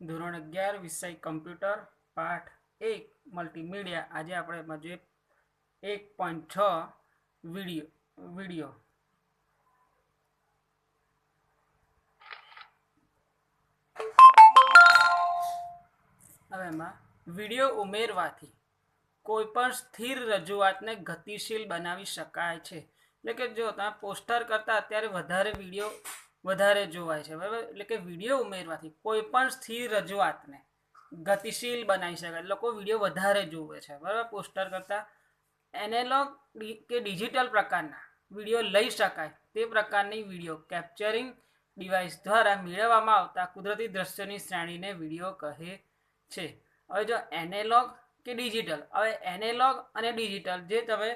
ધોરણ અગિયાર, વિષય કમ્પ્યુટર, પાઠ એક મલ્ટીમીડિયા આજે આપણે જોઈએ એક પોઈન્ટ છ, વીડિયો વીડિયો. હવે એમાં વીડિયો ઉમેરવાથી કોઈપણ સ્થિર રજૂઆતને ગતિશીલ બનાવી શકાય છે. એટલે કે જો તમે પોસ્ટર કરતાં અત્યારે વધારે વીડિયો વધારે જોવાય છે, બરાબર? એટલે કે વીડિયો ઉમેરવાથી કોઈપણ સ્થિર રજૂઆતને ગતિશીલ બનાવી શકાય. લોકો વીડિયો વધારે જોવે છે, બરાબર? પોસ્ટર કરતાં એનેલોગ કે ડિજિટલ પ્રકારના વીડિયો લઈ શકાય. તે પ્રકારની વીડિયો કેપ્ચરિંગ ડિવાઇસ દ્વારા મેળવવામાં આવતા કુદરતી દ્રશ્યોની શ્રેણીને વીડિયો કહે છે. હવે જો એનેલોગ કે ડિજિટલ હવે એનેલોગ અને ડિજિટલ જે તમે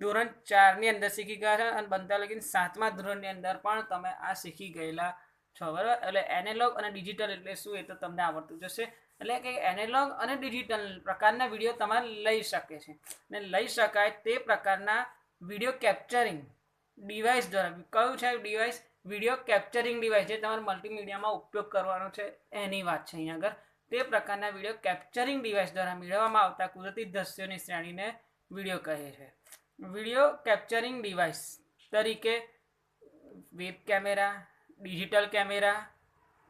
ધોરણ ચારની અંદર શીખી ગયા છો અને બનતા લગીને સાતમા ધોરણની અંદર પણ તમે આ શીખી ગયેલા છો, બરાબર? એટલે એનેલોગ અને ડિજિટલ એટલે શું એ તો તમને આવડતું જશે એટલે કે એનેલોગ અને ડિજિટલ પ્રકારના વીડિયો તમારે લઈ શકે છે. ને લઈ શકાય તે પ્રકારના વીડિયો કેપ્ચરિંગ ડિવાઇસ દ્વારા. કયું છે ડિવાઇસ વીડિયો કેપ્ચરિંગ ડિવાઇસ જે તમારે મલ્ટીમીડિયામાં ઉપયોગ કરવાનો છે, એની વાત છે અહીંયા આગળ. તે પ્રકારના વીડિયો કેપ્ચરિંગ ડિવાઇસ દ્વારા મેળવવામાં આવતા કુદરતી દ્રશ્યોની શ્રેણીને વીડિયો કહે છે. વીડિયો કેપ્ચરિંગ ડિવાઇસ તરીકે વેબ કેમેરા, ડિજિટલ કેમેરા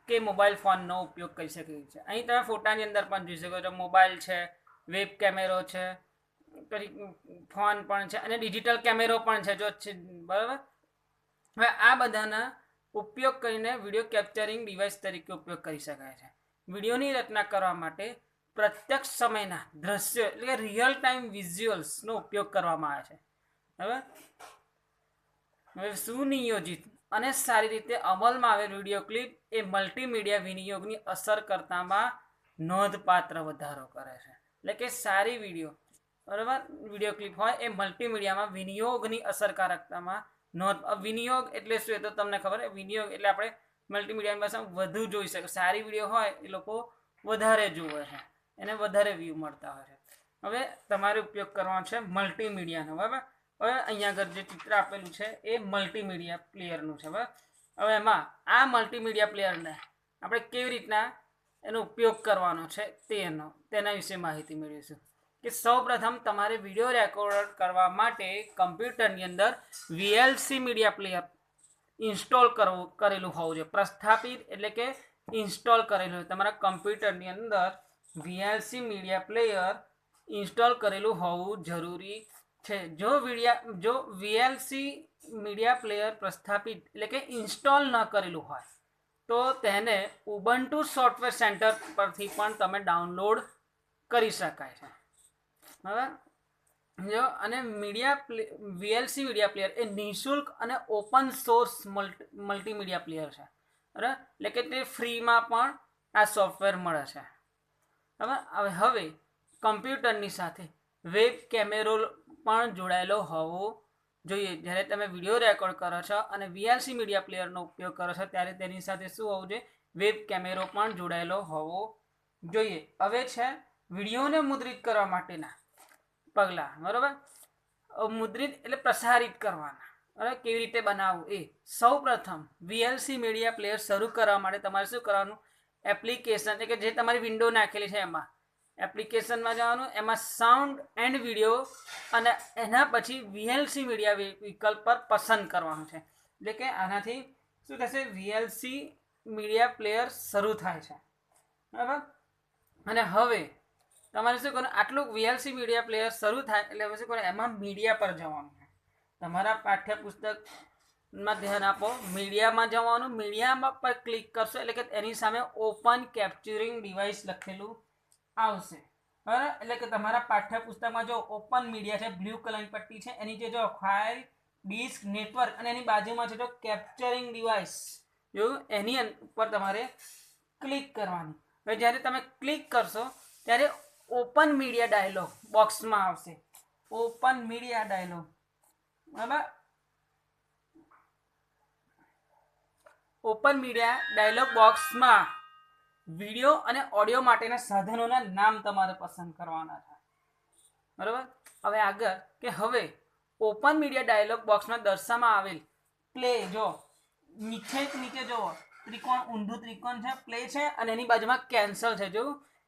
કે મોબાઈલ ફોનનો ઉપયોગ કરી શકે છે અહીં તમે ફોટાની અંદર પણ જોઈ શકો છો, મોબાઈલ છે, વેબ કેમેરો છે પછી ફોન પણ છે અને ડિજિટલ કેમેરો પણ છે, જો બરાબર? હવે આ બધાના ઉપયોગ કરીને વીડિયો કેપ્ચરિંગ ડિવાઇસ તરીકે ઉપયોગ કરી શકાય છે. વિડીયોની રચના કરવા માટે પ્રત્યક્ષ સમયના દ્રશ્ય એટલે કે રિયલ ટાઈમ વિઝ્યુઅલ્સનો ઉપયોગ કરવામાં આવે છે. બરાબર હવે સુનિયોજિત અને સારી રીતે અમલમાં આવેલ વીડિયો ક્લિપ એ મલ્ટીમીડિયા વિનિયોગની અસરકર્તામાં નોંધપાત્ર વધારો કરે છે. એટલે કે સારી વીડિયો બરાબર? વીડિયો ક્લિપ હોય એ મલ્ટીમીડિયામાં વિનિયોગની અસરકારકતામાં નોંધ વિનિયોગ એટલે શું એ તો તમને ખબર વિનિયોગ એટલે આપણે મલ્ટીમીડિયાની ભાષામાં વધુ જોઈ શકે સારી વીડિયો હોય એ લોકો વધારે જુએ છે. એને વધારે વ્યૂ મળતા હોય છે. હવે તમારે ઉપયોગ કરવાનો છે મલ્ટીમીડિયાનો બરાબર? હવે અહીંયા આગળ જે ચિત્ર આપેલું છે એ મલ્ટીમીડિયા પ્લેયરનું છે, બરાબર? હવે એમાં આ મલ્ટીમીડિયા પ્લેયરને આપણે કેવી રીતના એનો ઉપયોગ કરવાનો છે તેનો, તેના વિશે માહિતી મેળવીશું. કે સૌપ્રથમ તમારે વીડિયો રેકોર્ડ કરવા માટે કમ્પ્યુટરની અંદર વીએલસી મીડિયા પ્લેયર ઇન્સ્ટોલ કરવું, કરેલું હોવું જોઈએ. પ્રસ્થાપિત એટલે કે ઇન્સ્ટોલ કરેલું હોય. તમારા કમ્પ્યુટરની અંદર વીએલસી મીડિયા પ્લેયર ઇન્સ્ટોલ કરેલું હોવું જરૂરી છે. જો વિડિયા, જો વીએલસી મીડિયા પ્લેયર પ્રસ્થાપિત, એટલે કે ઇન્સ્ટોલ ન કરેલું હોય, તો તેને ઉબન્ટુ સોફ્ટવેર સેન્ટર પરથી પણ તમે ડાઉનલોડ કરી શકાય છે. બરાબર? જો, અને media play, VLC media player એ નિઃશુલ્ક અને open source multi, multimedia player છે. બરાબર? એટલે કે તે ફ્રીમાં પણ આ સોફ્ટવેર મળે છે. બરાબર હવે કમ્પ્યુટરની સાથે વેબ કેમેરો પણ જોડાયેલો હોવો જોઈએ. જ્યારે તમે વીડિયો રેકોર્ડ કરો છો અને વીએલસી મીડિયા પ્લેયરનો ઉપયોગ કરો છો, ત્યારે તેની સાથે શું હોવું જોઈએ? વેબ કેમેરો પણ જોડાયેલો હોવો જોઈએ. હવે છે વિડીયોને મુદ્રિત કરવા માટેના પગલાં, બરાબર? મુદ્રિત એટલે પ્રસારિત કરવાના. બરાબર? કેવી રીતે બનાવવું? એ. સૌ પ્રથમ વીએલસી મીડિયા પ્લેયર શરૂ કરવા માટે તમારે શું કરવાનું? એપ્લિકેશન એટલે કે જે તમારી વિન્ડો નાખેલી છે એમાં. એપ્લિકેશનમાં જવાનું, એમાં સાઉન્ડ એન્ડ વીડિયો અને એના પછી વીએલસી મીડિયા વિકલ્પ પર પસંદ કરવાનું છે. એટલે કે આનાથી શું થશે? વીએલસી મીડિયા પ્લેયર શરૂ થાય છે. બરાબર? અને હવે તમારે શું કરવાનું? આટલું વીએલસી મીડિયા પ્લેયર શરૂ થાય, એટલે હવે શું કરવાનું? એમાં મીડિયા પર જવાનું છે. તમારા પાઠ્યપુસ્તકમાં ધ્યાન આપો. મીડિયામાં જવાનું. મીડિયામાં પર ક્લિક કરશો એટલે કે એની સામે ઓપન કેપ્ચરિંગ ડિવાઇસ લખેલું આવશે. બરાબર? એટલે કે તમારા પાઠ્યપુસ્તકમાં જો ઓપન મીડિયા છે બ્લુ કલરની પટ્ટી છે, એની જે જો ફાઇલ ડિસ્ક નેટવર્ક અને એની બાજુમાં છે જો કેપ્ચરિંગ ડિવાઇસ જો એની ઉપર તમારે ક્લિક કરવાની. હવે જ્યારે તમે ક્લિક કરશો, ત્યારે ઓપન મીડિયા ડાયલોગ બોક્સમાં આવશે. ઓપન મીડિયા ડાયલોગ બરાબર? ઓપન મીડિયા ડાયલોગ બોક્સમાં વીડિયો અને ઓડિયો માટેના સાધનોના નામ તમારે પસંદ કરવાના થાય બરાબર? હવે આગળ કે હવે ઓપન મીડિયા ડાયલોગ બોક્સમાં દર્શાવવામાં આવેલ પ્લે જો નીચે નીચે જુઓ, ત્રિકોણ ઊંધું ત્રિકોણ છે, પ્લે છે અને એની બાજુમાં કેન્સલ છે. જો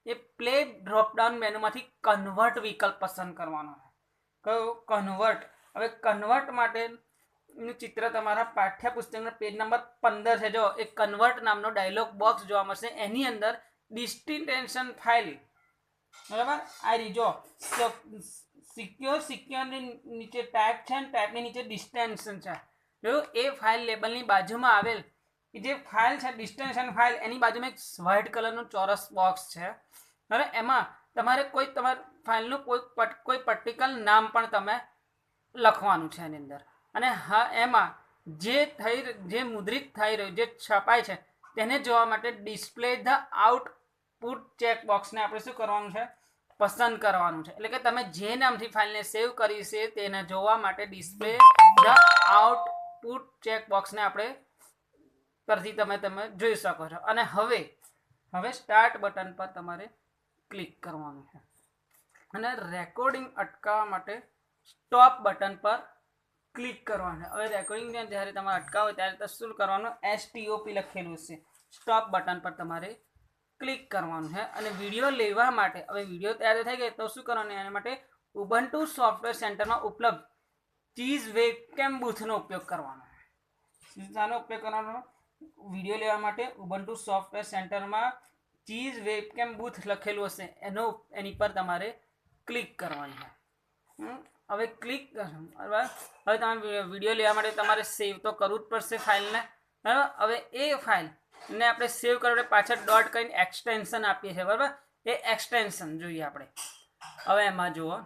એ પ્લે ડ્રોપડાઉન મેનુમાંથી કન્વર્ટ વિકલ્પ પસંદ કરવાનો છે. કયો? કન્વર્ટ હવે કન્વર્ટ માટે નું ચિત્ર તમારા પાઠ્યપુસ્તકના પેજ નંબર પંદર છે. જો એ કન્વર્ટ નામનો ડાયલોગ બોક્સ જોવા મળશે. એની અંદર ડિસ્ટિન્ટેન્શન ફાઇલ બરાબર? આ રીજો સિક્યોર સિક્યોરની નીચે ટાઈપ છે અને ટાઈપની નીચે ડિસ્ટેન્શન છે. જો એ ફાઇલ લેબલની બાજુમાં આવેલ જે ફાઇલ છે ડિસ્ટેન્શન ફાઇલ એની બાજુમાં એક વ્હાઇટ કલરનું ચોરસ બોક્સ છે. હવે એમાં તમારે કોઈ, તમારી ફાઇલનું કોઈ કોઈ પર્ટિકલ નામ પણ તમે લખવાનું છે એની અંદર. અને હા, એમાં જે થઈ જે મુદ્રિત થઈ રહ્યું, જે છપાય છે, તેને જોવા માટે ડિસ્પ્લે ધ આઉટપુટ ચેક બોક્સને આપણે શું કરવાનું છે? પસંદ કરવાનું છે. એટલે કે તમે જે નામથી ફાઇલને સેવ કરી છે, તેને જોવા માટે ડિસ્પ્લે ધ આઉટપુટ ચેક બોક્સને આપણે પરથી તમે તમે જોઈ શકો છો. અને હવે હવે સ્ટાર્ટ બટન પર તમારે ક્લિક કરવાનું છે. અને રેકોર્ડિંગ અટકાવવા માટે સ્ટોપ બટન પર ક્લિક કરવાનું. હવે રેકોર્ડિંગ જ્યારે તમારે અટકાવો ત્યારે તો શું કરવાનું એસ ટીઓપી લખેલું છે સ્ટોપ બટન પર તમારે ક્લિક કરવાનું છે. અને વીડિયો લેવા માટે, હવે વીડિયો તૈયાર થઈ ગયો, તો શું કરવાનું? એના માટે ઉબન્ટુ સોફ્ટવેર સેન્ટરમાં ઉપલબ્ધ ચીઝ વેબકેમ બૂથનો ઉપયોગ કરવાનો શાનો ઉપયોગ કરવાનો? વીડિયો લેવા માટે ઉબન્ટુ સોફ્ટવેર સેન્ટરમાં ચીઝ વેબકેમ બૂથ લખેલું હશે. એનો, એની પર તમારે ક્લિક કરવાની છે. હવે ક્લિક બરાબર? હવે તમે વીડિયો લેવા માટે તમારે સેવ તો કરવું જ પડશે ફાઇલને બરાબર? હવે એ ફાઇલ ને આપણે સેવ કરવા પાછળ ડોટ કરીને એક્સટેન્શન આપીએ છીએ, બરાબર? એ એક્સટેન્શન જોઈએ આપણે. હવે એમાં જુઓ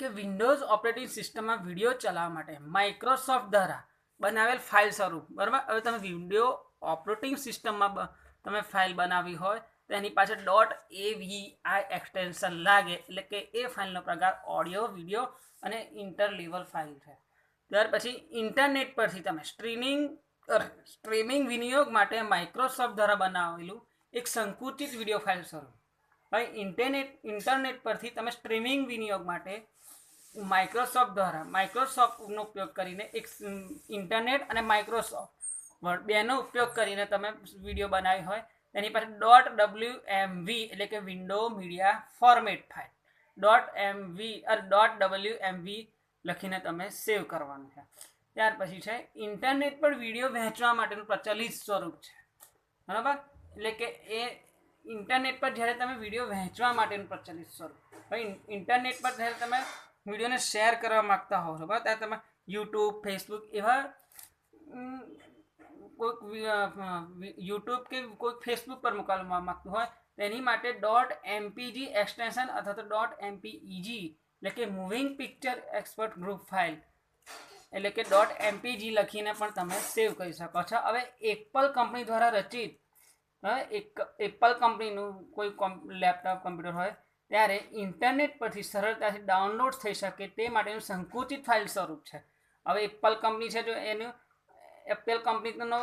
કે વિન્ડોઝ ઓપરેટિંગ સિસ્ટમમાં વીડિયો ચલાવવા માટે માઇક્રોસોફ્ટ દ્વારા બનાવેલ ફાઇલ સ્વરૂપ, બરાબર? હવે તમે વિન્ડો ઓપરેટિંગ સિસ્ટમમાં તમે ફાઇલ બનાવી હોય તો એની પાછળ ડોટ એ વી આઈ એક્સટેન્શન લાગે, એટલે કે એ ફાઇલનો પ્રકાર ઓડિયો વીડિયો અને ઇન્ટરલેવલ ફાઇલ છે. ત્યાર પછી ઇન્ટરનેટ પરથી તમે સ્ટ્રીમિંગ સ્ટ્રીમિંગ વિનિયોગ માટે માઇક્રોસોફ્ટ દ્વારા બનાવેલું એક સંકુચિત વીડિયો ફાઇલ સ્વરૂપ ભાઈ ઇન્ટરનેટ ઇન્ટરનેટ પરથી તમે સ્ટ્રીમિંગ વિનિયોગ માટે માઇક્રોસોફ્ટ દ્વારા માઇક્રોસોફ્ટનો ઉપયોગ કરીને એક ઇન્ટરનેટ અને માઇક્રોસોફ્ટ બેનો ઉપયોગ કરીને તમે વીડિયો બનાવી હોય તેની પાસે ડોટ ડબલ્યુ એમ વી એટલે કે window media format file dot M V dot W M V લખીને તમે સેવ કરવાનું છે. ત્યાર પછી છે ઇન્ટરનેટ પર વીડિયો વહેંચવા માટેનું પ્રચલિત સ્વરૂપ છે. બરાબર? એટલે કે એ ઇન્ટરનેટ પર જ્યારે તમે વીડિયો વહેંચવા માટેનું પ્રચલિત સ્વરૂપ. ભાઈ ઇન્ટરનેટ પર જ્યારે તમે વિડીયોને શેર કરવા માગતા હો બરાબર? ત્યારે તમે યુટ્યુબ ફેસબુક એવા કોઈક યુટ્યુબ કે કોઈક ફેસબુક પર મોકલવા માગતું હોય, તેની માટે ડોટ એમપીજી એક્સટેન્શન અથવા તો ડોટ એમપીઈજી એટલે કે moving picture expert group file એટલે કે ડોટ એમપીજી લખીને પણ તમે સેવ કરી શકો છો. હવે એપલ કંપની દ્વારા રચિત હવે એક એપલ કંપનીનું કોઈ લેપટોપ કમ્પ્યુટર હોય, ત્યારે ઇન્ટરનેટ પરથી સરળતાથી ડાઉનલોડ થઈ શકે તે માટેનું સંકુચિત ફાઇલ સ્વરૂપ છે. હવે એપલ કંપની છે જો એનું એપલ કંપનીનો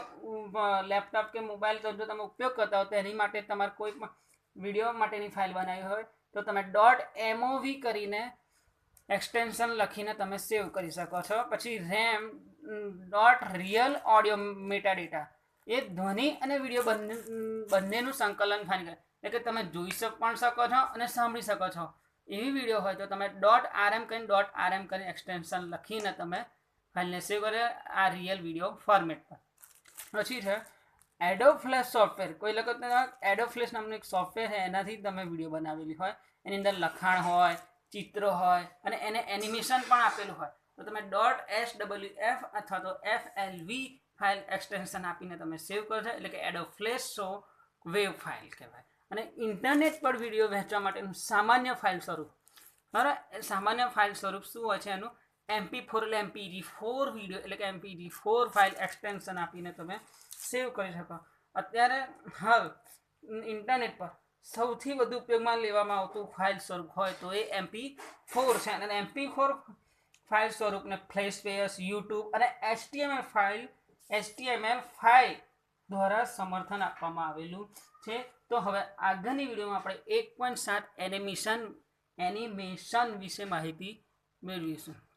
લેપટોપ કે મોબાઈલ જો તમે ઉપયોગ કરતા હો તો એની માટે તમારે કોઈ પણ વીડિયો માટેની ફાઇલ બનાવી હોય, તો તમે ડોટ એમઓવી કરીને એક્સટેન્શન લખીને તમે સેવ કરી શકો છો. પછી ram dot real audio meta data એ ધ્વનિ અને વીડિયો બંને બંનેનું સંકલન ફાઇન એટલે કે તમે જોઈ પણ શકો છો અને સાંભળી શકો છો. એવી વીડિયો હોય તો તમે ડોટ આરએમ કરીને ડોટ આરએમ કરીને એક્સટેન્શન લખીને તમે ફાઇલને સેવ કરે આ રિયલ વીડિયો ફોર્મેટ પર પછી છે એડો ફ્લેશ સોફ્ટવેર કોઈ લખો એડો ફ્લેશ નામનું એક સોફ્ટવેર છે એનાથી તમે વીડિયો બનાવેલી હોય એની અંદર લખાણ હોય ચિત્ર હોય અને એને એનિમેશન પણ આપેલું હોય તો તમે ડોટ એસ ડબલ્યુ એફ અથવા તો F L V file extension આપીને તમે સેવ કરો એટલે કે એડો ફ્લેશ શો વેવ ફાઇલ કહેવાય અને ઇન્ટરનેટ પર વીડિયો વહેંચવા માટેનું સામાન્ય ફાઇલ સ્વરૂપ। બરાબર સામાન્ય ફાઇલ સ્વરૂપ શું હોય છે એનું? એમપી ફોર એટલે એમપીજી ફોર વીડિયો એટલે કે એમપીજી ફોર ફાઇલ એક્સટેન્શન આપીને તમે સેવ કરી શકો. અત્યારે હાલ ઇન્ટરનેટ પર સૌથી વધુ ઉપયોગમાં લેવામાં આવતું ફાઇલ સ્વરૂપ હોય તો એ એમપી ફોર છે. અને એમપી ફોર ફાઇલ સ્વરૂપને ફ્લેશ પેયર્સ યુટ્યુબ અને એચટીએમએલ ફાઇલ એચટીએમએલ ફાઇલ દ્વારા સમર્થન આપવામાં આવેલું છે. તો હવે આગળની વિડીયોમાં આપણે એક પોઈન્ટ સાત એનિમેશન એનિમેશન વિશે માહિતી મેળવીશું.